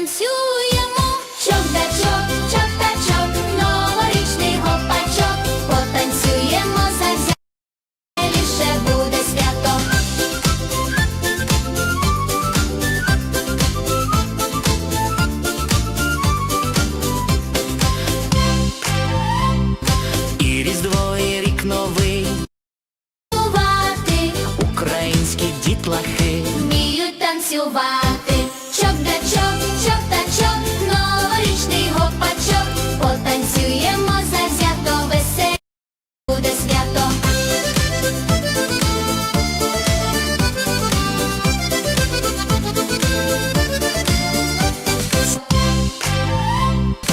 Танцюємо чок да чок, чок да чок, новорічний гопачок, потанцюємо за завзяліше буде свято. І різдво, і рік новий, Танцювати, українські дітлахи, вміють танцювати.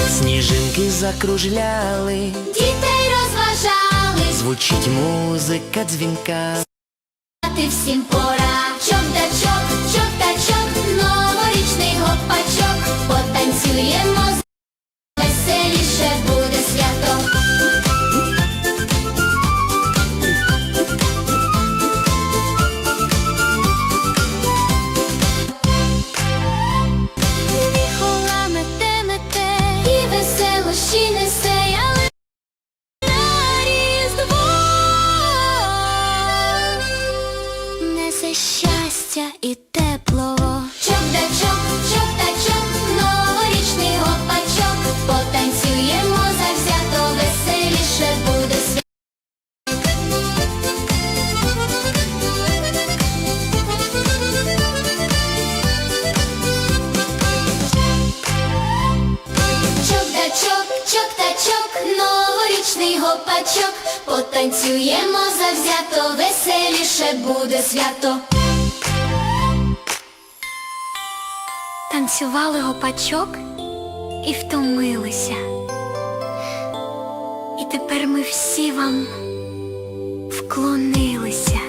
Сніжинки закружляли, дітей розважали, звучить музика дзвінка. Ти всім пора. щастя і хлопачок, потанцюємо завзято, веселіше буде свято. Танцювали гопачок і втомилися. І тепер ми всі вам вклонилися.